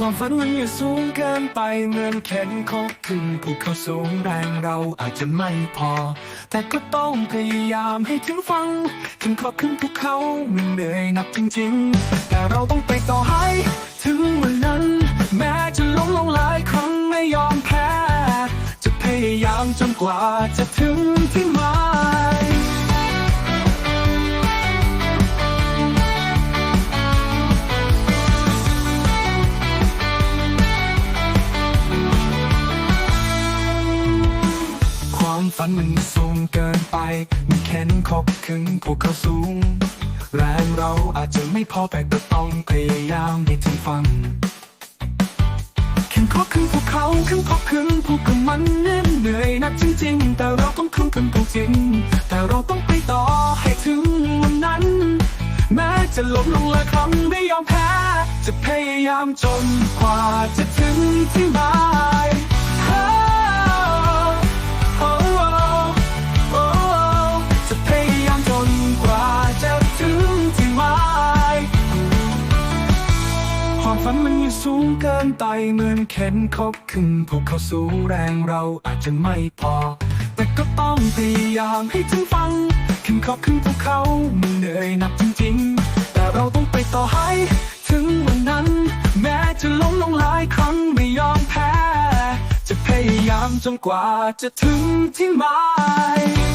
ความฝันมันอยู่สูงเกินไปเหมือนเข็นคบขึ้นภูเขาสูงแรงเราอาจจะไม่พอ แต่ก็ต้องพยายามให้ถึงฟัง ถึงขอบขึ้นภูเขามันเหนื่อยหนักจริงๆ แต่เราต้องไปต่อให้ถึงวันนั้น แม้จะล้มลงหลายครั้งไม่ยอมแพ้ จะพยายามจนกว่าจะถึงที่หมาย ฝันมันสูงเกินไป มันแค้นขบขึงพวกเขาสูง แรงเราอาจจะไม่พอแต่ก็ต้องพยายามให้ถึงฟังแค้นขบขึงพวกเขาขึงขบขึงพวกกับมันเหนื่อยหนักจริงๆ แต่เราต้องขึ้นกันจริง แต่เราต้องไปต่อให้ถึงวันนั้น แม้จะล้มลงหลายครั้งไม่ยอมแพ้ จะพยายามจนกว่าจะถึงที่ ความฝันมันยู่สูงเกินไปเหมือนเข็นคบขึ้นพวกเขาสูงแรงเราอาจจะไม่พอ แต่ก็ต้องพยายามให้ถึงฟังขึ้นขอบขึ้นพวกเขามันเหนื่อยหนักจริงๆ แต่เราต้องไปต่อให้ถึงวันนั้น แม้จะล้มลงหลายครั้งไม่ยอมแพ้ จะพยายามจนกว่าจะถึงที่หมาย